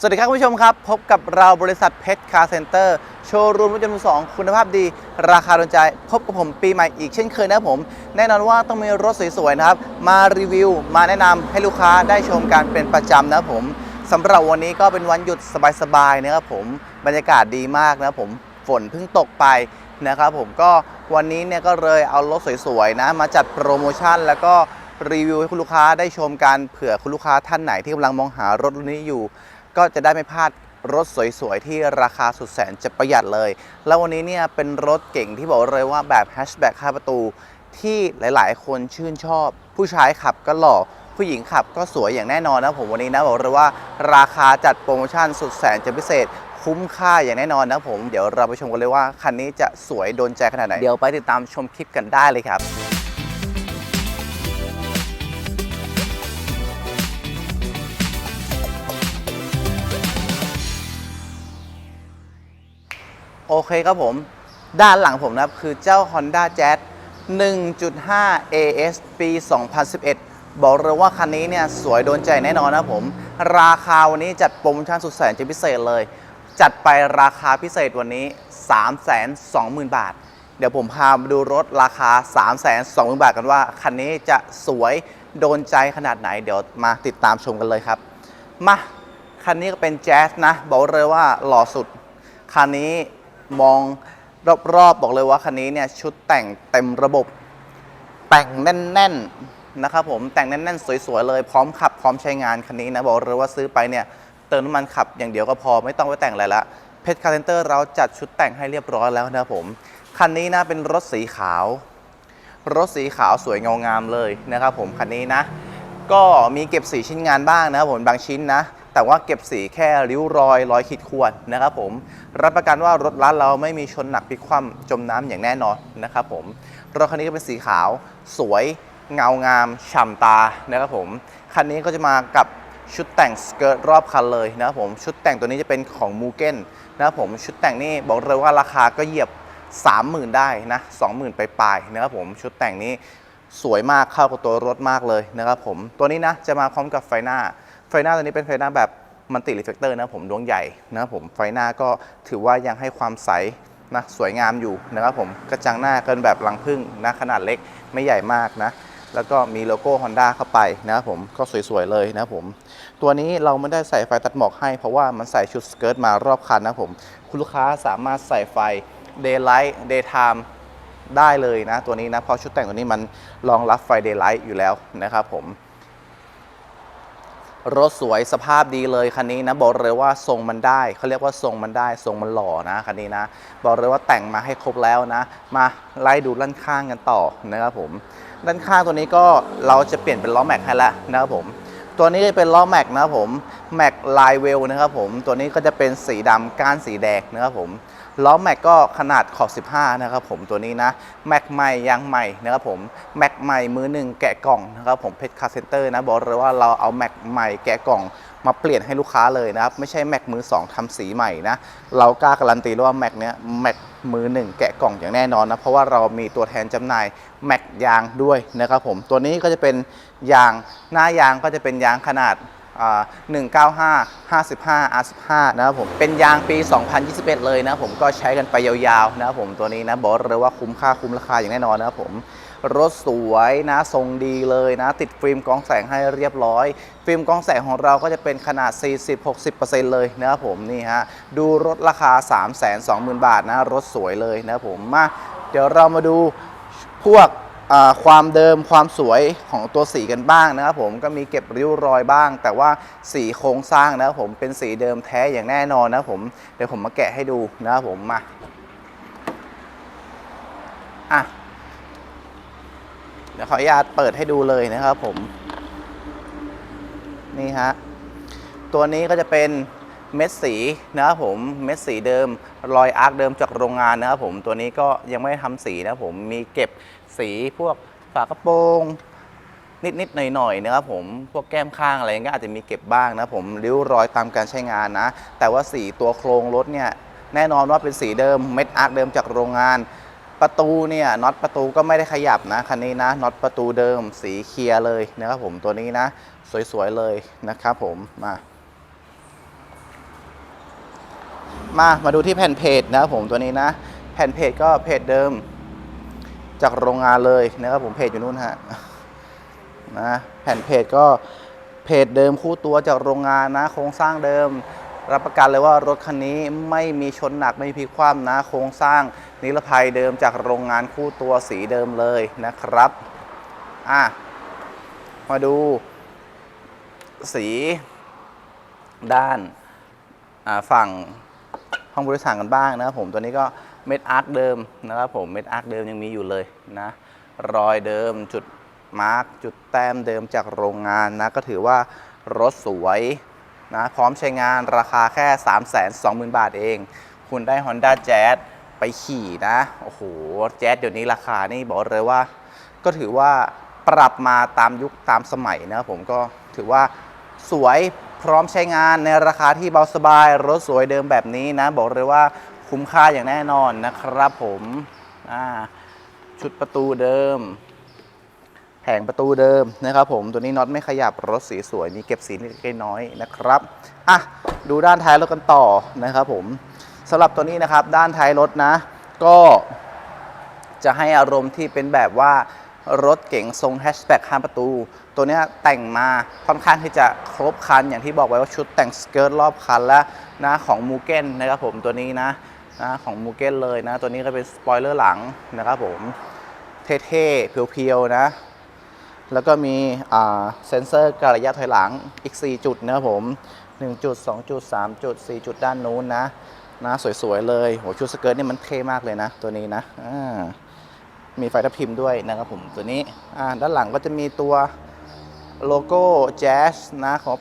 สวัสดีครับคุณผู้ชมครับ พบกับเราบริษัทเพชรคาร์เซ็นเตอร์โชว์รูมรถยนต์มือสองคุณภาพดี ราคาโดนใจ พบกับผมปีใหม่อีกเช่นเคยนะผม แน่นอนว่าต้องมีรถสวยๆนะครับ มารีวิว มาแนะนำให้ลูกค้าได้ชมกันเป็นประจำนะผมสำหรับวันนี้ก็เป็นวันหยุดสบายๆนะครับผมบรรยากาศดีมากนะผมฝนเพิ่งตกไปนะครับผมก็วันนี้เนี่ยก็เลยเอารถสวยๆนะ มาจัดโปรโมชั่นแล้วก็รีวิวให้คุณลูกค้าได้ชมกันเผื่อคุณลูกค้าท่านไหนที่กำลังมองหารถรุ่นนี้อยู่ ก็จะได้ไม่พลาดรถสวยๆ ที่ราคาสุดแสนจะประหยัดเลย แล้ววันนี้เนี่ยเป็นรถเก่งที่บอกเลยว่าแบบแฮชแบ็ก5ประตู ที่หลายๆ คนชื่นชอบ ผู้ชายขับก็หล่อ ผู้หญิงขับก็สวยอย่างแน่นอนนะผมวันนี้นะบอกเลยว่าราคาจัดโปรโมชั่นสุดแสนจะพิเศษคุ้มค่าอย่างแน่นอนนะผม เดี๋ยวเราไปชมกันเลยว่าคันนี้จะสวยโดนใจขนาดไหน เดี๋ยวไปติดตามชมคลิปกันได้เลยครับ เคครับผม ด้านหลังผมนะครับ คือเจ้า Honda Jazz 1.5 AS ปี 2011 บอกเลยว่าคันนี้เนี่ยสวยโดนใจแน่นอนนะผม ราคาวันนี้จัดโปรโมชั่นสุดแสนจะพิเศษเลย จัดไปราคาพิเศษวันนี้ 320,000 บาท เดี๋ยวผมพามาดูรถราคา 320,000 บาทกันว่า คันนี้จะสวยโดนใจขนาดไหน เดี๋ยวมาติดตามชมกันเลยครับ มา คันนี้ก็เป็นแจ๊สนะ บอกเลยว่าหล่อสุด คันนี้ มองรอบๆบอกเลยว่าคันนี้เนี่ยชุดแต่งเต็มระบบ แต่งแน่นๆนะครับผมแต่งแน่นๆสวยๆเลยพร้อมขับพร้อมใช้งานคันนี้นะบอกเลยว่าซื้อไปเนี่ยเติมน้ำมันขับอย่างเดียวก็พอไม่ต้องไปแต่งอะไรละเพชรคาร์เซนเตอร์เราจัดชุดแต่งให้เรียบร้อยแล้วนะครับผมคันนี้นะเป็นรถสีขาว รถสีขาวสวยเงางามเลยนะครับผมคันนี้นะ ก็มีเก็บสีชิ้นงานบ้างนะครับผมบางชิ้นนะ แต่ว่าเก็บสีแค่ริ้วรอยรอยขีดข่วนนะครับผม รับประกันว่ารถร้านเราไม่มีชนหนักพลิกคว่ำจมน้ำอย่างแน่นอนนะครับผม รถคันนี้ก็เป็นสีขาว สวย เงางาม ฉ่ำตานะครับผม คันนี้ก็จะมากับชุดแต่งสเกิร์ตรอบคันเลยนะครับผม ชุดแต่งตัวนี้จะเป็นของมูเก้นนะครับผม ชุดแต่งนี่บอกเลยว่าราคาก็เหยียบ 30,000 ได้นะ20,000 ไปปลายนะครับผม ชุดแต่งนี้สวยมากเข้ากับตัวรถมากเลยนะครับผม ตัวนี้นะจะมาพร้อมกับไฟหน้า ไฟหน้าตัวนี้เป็นไฟหน้าแบบมันติรีเฟกเตอร์นะผมดวงใหญ่นะครับผมไฟหน้าก็ถือว่ายังให้ความใสนะสวยงามอยู่นะครับผมกระจังหน้าเกินแบบรังพึ่งนะขนาดเล็กไม่ใหญ่มากนะแล้วก็มีโลโก้ Honda เข้าไปนะครับผมก็สวยๆเลยนะครับผม ตัวนี้เราไม่ได้ใส่ไฟตัดหมอกให้ เพราะว่ามันใส่ชุดสเกิร์ตมารอบคันนะครับผม คุณลูกค้าสามารถใส่ไฟ Daylight Daytime ได้เลยนะ ตัวนี้นะเพราะชุดแต่งตัวนี้มันรองรับไฟเดย์ไลท์อยู่แล้วนะครับผม รถสวยสภาพดีเลยคันนี้นะบอกเลยว่าทรงมันได้เขาเรียกว่าทรงมันได้ทรงมันหล่อนะคันนี้นะ บอกเลยว่าแต่งมาให้ครบแล้วนะ มาไล่ดูด้านข้างกันต่อนะครับผมด้านข้างตัวนี้ก็เราจะเปลี่ยนเป็นล้อแม็กให้แล้วนะครับผมตัวนี้เป็นล้อแม็กนะครับผมแม็กลเวลนะครับผมตัวนี้ก็จะเป็นสีดำก้านสีแดงนะครับผม ล้อแม็กก็ขนาดขอบ 15 นะครับผมตัวนี้นะแม็กใหม่ยางใหม่นะครับผมแม็กใหม่มือหนึ่งแกะกล่องนะครับผมเพชรคาเซนเตอร์นะบอกเลยว่าเราเอาแม็กใหม่แกะกล่องมาเปลี่ยนให้ลูกค้าเลยนะครับ ไม่ใช่แม็กมือ 2ทำสีใหม่นะ เรากล้าการันตีว่าแม็กเนี้ยแม็กมือหนึ่งแกะกล่องอย่างแน่นอนนะ เพราะว่าเรามีตัวแทนจำหน่ายแม็กยางด้วยนะครับผมตัวนี้ก็จะเป็นยางหน้ายางก็จะเป็นยางขนาด 195 55 R15 นะครับผมเป็นยางปี 2021 เลยนะผมก็ใช้กันไปยาวๆนะครับผมตัวนี้นะบอกเลยว่าคุ้มค่าคุ้มราคาอย่างแน่นอนนะครับผมรถสวยนะทรงดีเลยนะ ติดฟิล์มกรองแสงให้เรียบร้อย ฟิล์มกรองแสงของเราก็จะเป็นขนาด 40-60%เลยนะครับผมนี่ฮะดูรถราคา 320,000 บาทนะ รถสวยเลยนะครับผมมาเดี๋ยวเรามาดูพวก ความเดิมความสวยของตัวสีกันบ้างนะครับผมก็มีเก็บริ้วรอยบ้าง แต่ว่าสีโครงสร้างนะครับผมเป็นสีเดิมแท้อย่างแน่นอนนะครับผมเดี๋ยวผมมาแกะให้ดูนะครับผมมาอะเดี๋ยวขออนุญาตเปิดให้ดูเลยนะครับผม นี่ฮะตัวนี้ก็จะเป็นเม็ดสีนะครับผมเม็ดสีเดิมรอยอาร์คเดิมจากโรงงานนะครับผมตัวนี้ก็ยังไม่ได้ทำสีนะครับผมมีเก็บ สีพวกฝากระโปรงนิด ๆ หน่อย ๆ นะครับผม พวกแก้มข้างอะไรเงี้ยอาจจะมีเก็บบ้างนะผมริ้วรอยตามการใช้งานนะ แต่ว่าสีตัวโครงรถเนี่ย แน่นอนว่าเป็นสีเดิมเม็ดอาร์คเดิมจากโรงงาน ประตูเนี่ยน็อตประตูก็ไม่ได้ขยับนะคันนี้นะน็อตประตูเดิมสีเคลียร์เลยนะครับผมตัวนี้นะ สวย ๆ เลยนะครับผมมามา มาดูที่แผ่นเพจนะครับผมตัวนี้นะ แผ่นเพจก็เพจเดิม จากโรงงานเลยนะครับผมเพจอยู่นู่นฮะนะแผ่นเพจก็เพจเดิมคู่ตัวจากโรงงานนะ โครงสร้างเดิม รับประกันเลยว่ารถคันนี้ไม่มีชนหนักไม่มีพลิกคว่ำนะ โครงสร้างนิรภัยเดิมจากโรงงานคู่ตัวสีเดิมเลยนะครับอะมาดู สีด้านฝั่งห้องบริษัทกันบ้างนะครับผมตัวนี้ก็ เม็ดอาร์คเดิมนะครับผมเม็ดอาร์คเดิมยังมีอยู่เลยนะรอยเดิมจุดมาร์กจุดแต้มเดิมจากโรงงานนะก็ถือว่ารถสวยนะพร้อมใช้งานราคาแค่ 3 2 0 0 0 0 บาทเอง คุณได้ Honda Jazz ไปขี่นะ โอ้โห แจ๊สเดี๋ยวนี้ราคานี่บอกเลยว่า ก็ถือว่าปรับมาตามยุคตามสมัยนะผมก็ถือว่าสวยพร้อมใช้งานในราคาที่เบาสบาย รถสวยเดิมแบบนี้นะ บอกเลยว่า คุ้มค่าอย่างแน่นอนนะครับผมชุดประตูเดิม แผงประตูเดิมนะครับผมตัวนี้น็อตไม่ขยับรถสีสวยมีเก็บสีเล็กๆน้อยนะครับอะดูด้านท้ายรถกันต่อนะครับผมสำหรับตัวนี้นะครับด้านท้ายรถนะ ก็จะให้อารมณ์ที่เป็นแบบว่ารถเก๋งทรงแฮชแบ็ก5ประตู ตัวนี้แต่งมาค่อนข้างที่จะครบคันอย่างที่บอกไว้ว่าชุดแต่งสเกิร์ตรอบคันแล้วนะของมูเก้นนะครับผมตัวนี้นะ นะของมูเก้นเลยนะ ตัวนี้ก็เป็นสปอยเลอร์หลังนะครับผม เท่ๆ เพียวๆ นะ แล้วก็มีเซนเซอร์การระยะถอยหลังอีก 4 จุดนะครับผม 1 จุด 2 จุด 3 จุด 4 จุดด้านนู้นนะนะสวยๆ เลยโหชุดสเกิร์ตนี่มันเท่มากเลยนะ ตัวนี้นะมีไฟทับทิมด้วยนะครับผมตัวนี้ด้านหลังก็จะมีตัวโลโก้แจ๊สนะครับ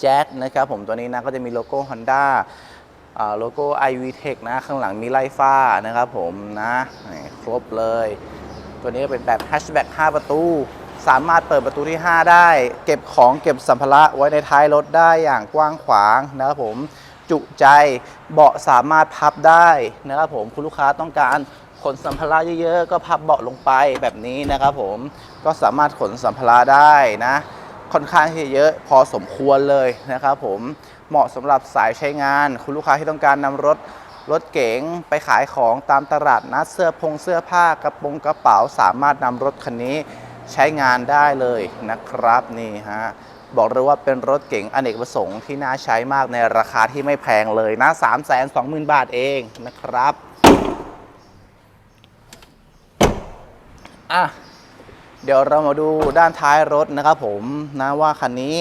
แจ๊สนะครับผมตัวนี้นะก็จะมีโลโก้ Honda อ่า โลโก้ iV Tech นะ ข้างหลังมีไล่ฟ้านะครับผมนะครบเลย ตัวนี้เป็นแบบแฮชแบ็ก5ประตู สามารถเปิดประตูที่ 5 ได้ เก็บของเก็บสัมภาระไว้ในท้ายรถได้อย่างกว้างขวางนะครับผมจุใจเบาะสามารถพับได้นะครับผมคุณลูกค้าต้องการขนสัมภาระเยอะๆ ก็พับเบาะลงไปแบบนี้นะครับผมก็สามารถขนสัมภาระได้นะ ค่อนข้างที่จะเยอะพอสมควรเลยนะครับผมเหมาะสำหรับสายใช้งาน คุณลูกค้าที่ต้องการนำรถรถเก๋งไปขายของตามตลาดนัดเสื้อพงเสื้อผ้ากระโปรงกระเป๋าสามารถนำรถคันนี้ใช้งานได้เลยนะครับนี่ฮะบอกเลยว่าเป็นรถเก๋งอเนกประสงค์ที่น่าใช้มากในราคาที่ไม่แพงเลยนะ 3 2 0 0 0 0 บาทเองนะครับ อะ เดี๋ยวเรามาดูด้านท้ายรถนะครับผมนะว่าคันนี้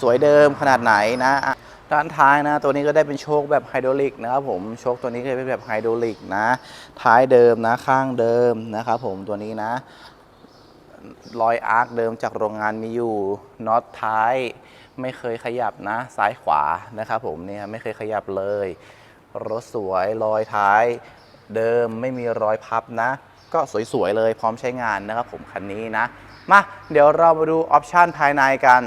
สวยเดิมขนาดไหนนะ ด้านท้ายนะ ตัวนี้ก็ได้เป็นโชคแบบไฮดรอลิกนะครับผมโชคตัวนี้ก็เป็นแบบไฮดรอลิกนะ ท้ายเดิมนะข้างเดิมนะครับผมตัวนี้นะรอยอาร์คเดิมจากโรงงานมีอยู่น็อตท้ายไม่เคยขยับนะ ซ้ายขวานะครับผมเนี่ยไม่เคยขยับเลย รถสวยรอยท้ายเดิมไม่มีรอยพับนะ ก็สวยๆเลยพร้อมใช้งานนะครับผมคันนี้นะ มาเดี๋ยวเรามาดูออปชันภายในกัน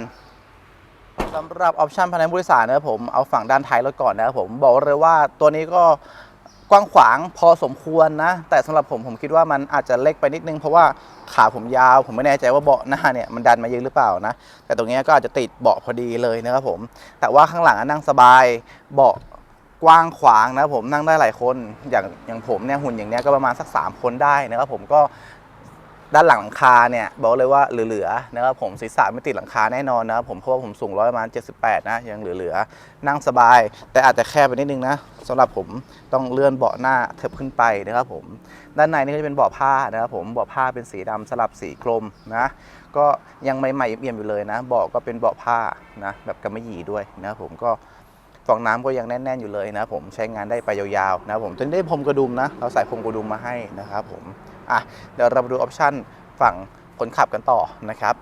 สำหรับออปชันภายในผู้โดยสารนะครับผมเอาฝั่งด้านท้ายรถก่อนนะครับผมบอกเลยว่าตัวนี้ก็กว้างขวางพอสมควรนะ แต่สำหรับผมผมคิดว่ามันอาจจะเล็กไปนิดนึงเพราะว่าขาผมยาว ผมไม่แน่ใจว่าเบาะหน้าเนี่ยมันดันมาเยอะหรือเปล่านะ แต่ตรงนี้ก็อาจจะติดเบาะพอดีเลยนะครับผม แต่ว่าข้างหลังนั่งสบายเบาะ กว้างขวางนะครับผมนั่งได้หลายคนอย่างอย่างผมเนี่ยหุ่นอย่างเนี้ยก็ประมาณสัก 3 คนได้นะครับผมก็ด้านหลังหลังคาเนี่ยบอกเลยว่าเหลือๆนะครับผมศีรษะไม่ติดหลังคาแน่นอนนะครับผมเพราะว่าผมสูงร้อยประมาณ 78 นะ ยังเหลือๆนั่งสบาย แต่อาจจะแคบไปนิดนึงนะสำหรับผมต้องเลื่อนเบาะหน้าเถิบขึ้นไปนะครับผมด้านในนี่ก็จะเป็นเบาะผ้านะครับผมเบาะผ้าเป็นสีดำสลับสีกรมนะก็ยังใหม่ๆเอี่ยมๆอยู่เลยนะเบาะก็เป็นเบาะผ้านะแบบกำมะหยี่ด้วยนะครับผมก็ ฟองน้ำก็ยังแน่นๆอยู่เลยนะผมใช้งานได้ไปยาวๆนะผมจนได้พรมกระดุมนะเราใส่พรมกระดุมมาให้นะครับผมอะเดี๋ยวเรามาดูออปชันฝั่งคนขับกันต่อนะครับ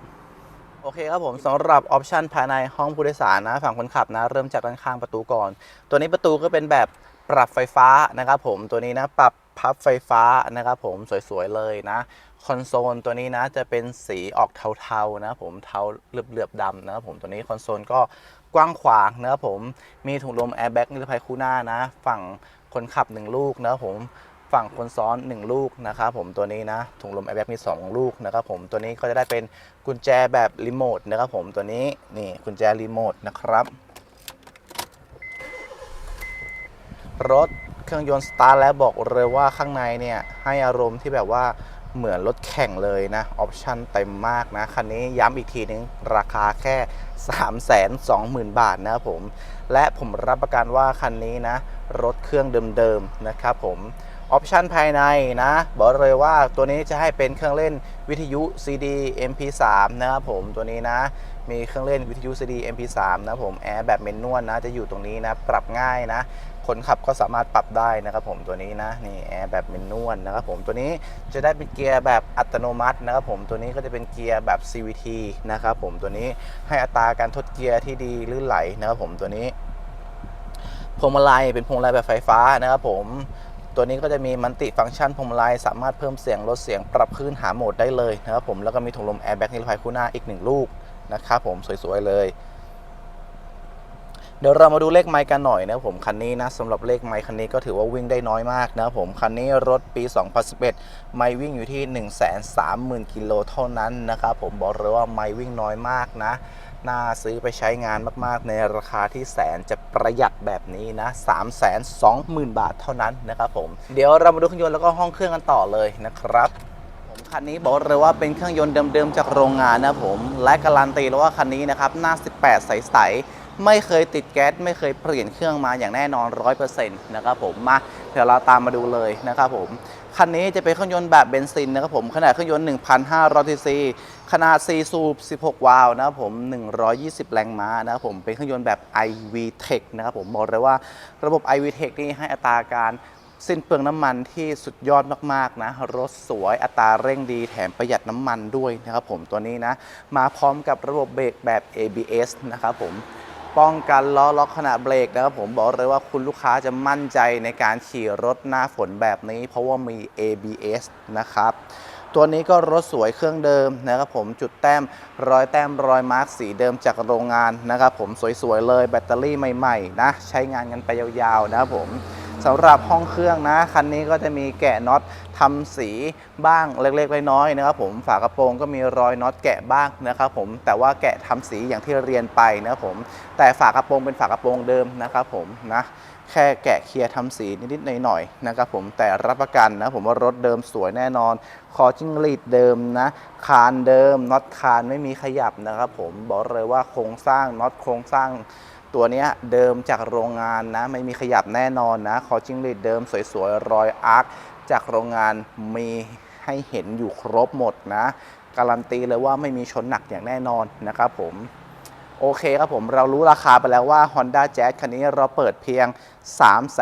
โอเคครับผมสำหรับออปชันภายในห้องผู้โดยสารนะฝั่งคนขับนะ เริ่มจากด้านข้างประตูก่อน ตัวนี้ประตูก็เป็นแบบปรับไฟฟ้านะครับผมตัวนี้นะปรับพับไฟฟ้านะครับผมสวยๆเลยนะคอนโซลตัวนี้นะจะเป็นสีออกเทาๆนะผมเทาเหลือบๆดำนะครับผมตัวนี้คอนโซลก็ กว้างขวางนะครับผม มีถุงลมแอร์แบ็กนิรภัยคู่หน้านะ ฝั่งคนขับหนึ่งลูกนะครับผมฝั่งคนซ้อน 1 ลูกนะครับผมตัวนี้นะถุงลมแอร์แบ็กมี 2 ลูกนะครับผมตัวนี้ก็จะได้เป็นกุญแจแบบรีโมทนะครับผมตัวนี้นี่กุญแจรีโมทนะครับ รถเครื่องยนต์สตาร์ทแล้วบอกเลยว่าข้างในเนี่ยให้อารมณ์ที่แบบว่า เหมือนรถแข่งเลยนะ ออปชั่นเต็มมากนะ คันนี้ย้ำอีกทีนึง ราคาแค่ 3 2 0 0 0 0 บาทนะครับผม และผมรับประกันว่าคันนี้นะ รถเครื่องเดิมๆนะครับผมออปชันภายในนะ บอกเลยว่าตัวนี้จะให้เป็นเครื่องเล่นวิทยุ CD MP3 นะครับผมตัวนี้นะ มีเครื่องเล่นวิทยุ CD MP3 นะผมแอร์แบบเมนนวลนะ จะอยู่ตรงนี้นะ ปรับง่ายนะ คนขับก็สามารถปรับได้นะครับผมตัวนี้นะนี่แอร์แบบเมนนวลนะครับผมตัวนี้จะได้เป็นเกียร์แบบอัตโนมัตินะครับผมตัวนี้ก็จะเป็นเกียร์แบบ CVT นะครับผมตัวนี้ให้อัตราการทดเกียร์ที่ดีลื่นไหลนะครับผมตัวนี้พวงมาลัยเป็นพวงมาลัยแบบไฟฟ้านะครับผมตัวนี้ก็จะมีมันติฟังก์ชันพวงมาลัยสามารถเพิ่มเสียงลดเสียงปรับคลื่นหาโหมดได้เลยนะครับผมแล้วก็มีถุงลมแอร์แบ็กนิรภัยคู่หน้าอีกหนึ่งลูกนะครับผมสวยๆเลย เดี๋ยวเรามาดูเลขไมค์กันหน่อยนะผมคันนี้นะสำหรับเลขไมค์คันนี้ก็ถือว่าวิ่งได้น้อยมากนะผมคันนี้รถปี 2011 ไมค์วิ่งอยู่ที่ 130,000 กิโลเท่านั้นนะครับผมบอกเลยว่าไมค์วิ่งน้อยมากนะน่าซื้อไปใช้งานมากๆ ในราคาที่แสนจะประหยัดแบบนี้นะ3 2 0 0 0 0 บาทเท่านั้นนะครับผม เดี๋ยวเรามาดูเครื่องยนต์แล้วก็ห้องเครื่องกันต่อเลยนะครับผมคันนี้บอกเลยว่าเป็นเครื่องยนต์เดิมๆจากโรงงานนะผม และการันตีแล้วว่าคันนี้นะครับหน้า 18 ใสๆ ไม่เคยติดแก๊สไม่เคยเปลี่ยนเครื่องมาอย่างแน่นอน 100%นะครับผมมาเดี๋ยวเราตามมาดูเลยนะครับผมคันนี้จะเป็นเครื่องยนต์แบบเบนซินนะครับผมขนาดเครื่องยนต์ 1,500 ซีซีขนาด 4 สูบ 16 วาล์วนะครับผม 120 แรงม้านะครับผม เป็นเครื่องยนต์แบบ iVTEC นะครับผม บอกเลยว่าระบบ iVTEC นี่ให้อัตราการสิ้นเปลืองน้ำมันที่สุดยอดมากๆนะ รถสวยอัตราเร่งดีแถมประหยัดน้ำมันด้วยนะครับผมตัวนี้นะ มาพร้อมกับระบบเบรกแบบ ABS นะครับผม ป้องกันล้อล็อกขณะเบรกนะครับผมบอกเลยว่าคุณลูกค้าจะมั่นใจในการขี่รถหน้าฝนแบบนี้ เพราะว่ามี ABS นะครับตัวนี้ก็รถสวยเครื่องเดิมนะครับผมจุดแต้มรอยแต้มรอยมาร์กสีเดิมจากโรงงานนะครับผมสวยๆเลยแบตเตอรี่ใหม่ๆนะใช้งานกันไปยาวๆนะครับผม สำหรับห้องเครื่องนะ คันนี้ก็จะมีแกะน็อตทำสีบ้างเล็กๆน้อยๆนะครับผมฝากระโปรงก็มีรอยน็อตแกะบ้างนะครับผมแต่ว่าแกะทำสีอย่างที่เรียนไปนะครับผมแต่ฝากระโปรงเป็นฝากระโปรงเดิมนะครับผมนะแค่แกะเคลียร์ทำสีนิดๆหน่อยๆนะครับผมแต่รับประกันนะผมว่ารถเดิมสวยแน่นอน คอจิ้งหรีดเดิมนะคานเดิมน็อตคานไม่มีขยับนะครับผมบอกเลยว่าโครงสร้างน็อตโครงสร้าง ตัวนี้เดิมจากโรงงานนะ ไม่มีขยับแน่นอนนะ คอจิ้งหรีดเดิมสวยๆ รอยอาร์คจากโรงงานมีให้เห็นอยู่ครบหมดนะ การันตีเลยว่าไม่มีชนหนักอย่างแน่นอนนะครับผมโอเคครับผมเรารู้ราคาไปแล้วว่า Honda Jazz คันนี้เราเปิดเพียง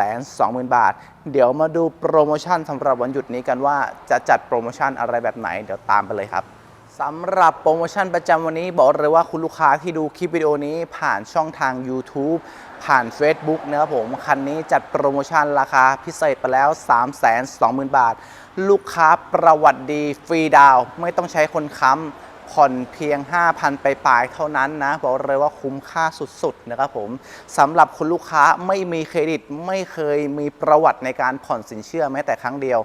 320,000 บาท เดี๋ยวมาดูโปรโมชั่นสำหรับวันหยุดนี้กันว่าจะจัดโปรโมชั่นอะไรแบบไหน เดี๋ยวตามไปเลยครับ สำหรับโปรโมชั่นประจำวันนี้บอกเลยว่าคุณลูกค้าที่ดูคลิปวิดีโอนี้ผ่านช่องทาง YouTube ผ่าน Facebook นะครับผม คันนี้จัดโปรโมชั่นราคาพิเศษไปแล้ว 320,000 บาท ลูกค้าประวัติดีฟรีดาวไม่ต้องใช้คนค้ำ ผ่อนเพียง 5,000 ไปปลายเท่านั้นนะ บอกเลยว่าคุ้มค่าสุดๆนะครับผมสำหรับคุณลูกค้าไม่มีเครดิตไม่เคยมีประวัติในการผ่อนสินเชื่อแม้แต่ครั้งเดียว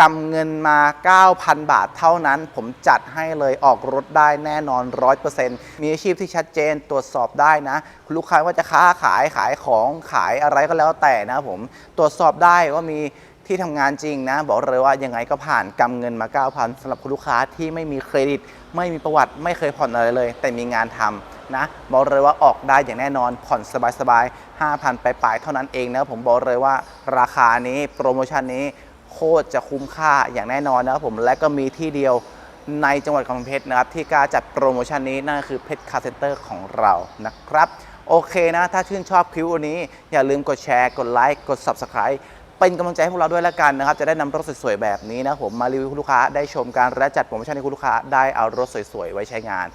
กำเงินมา 9,000 บาทเท่านั้น ผมจัดให้เลยออกรถได้แน่นอน 100%มีอาชีพที่ชัดเจนตรวจสอบได้นะ คุณลูกค้าว่าจะค้าขายขายของขายอะไรก็แล้วแต่นะครับผม ตรวจสอบได้ว่ามี ที่ทำงานจริงนะ บอกเลยว่ายังไงก็ผ่านกำเงินมา 9,000สำหรับคุณลูกค้าที่ไม่มีเครดิต ไม่มีประวัติไม่เคยผ่อนอะไรเลย แต่มีงานทำนะ บอกเลยว่าออกได้อย่างแน่นอนผ่อนสบายๆ5,000 ไปปลายๆเท่านั้นเองนะผมบอกเลยว่าราคานี้โปรโมชั่นนี้โคตรจะคุ้มค่าอย่างแน่นอนนะครับผมและก็มีที่เดียวในจังหวัดกำแพงเพชรนะครับที่กล้าจัดโปรโมชั่นนี้นั่นก็คือเพชรคาเซ็นเตอร์ของเรานะครับ โอเคนะ ถ้าชื่นชอบคลิปวันนี้ อย่าลืมกดแชร์ กดไลค์ กด Subscribe เป็นกำลังใจให้พวกเราด้วยละกันนะครับ จะได้นำรถสวยๆแบบนี้นะผมมารีวิวคุณลูกค้าได้ชมการและจัดโปรโมชั่นให้คุณลูกค้าได้เอารถสวยๆไว้ใช้งาน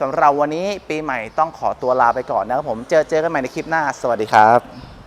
สำหรับวันนี้ปีใหม่ต้องขอตัวลาไปก่อนนะครับผมเจอเจอกันใหม่ในคลิปหน้า สวัสดีครับ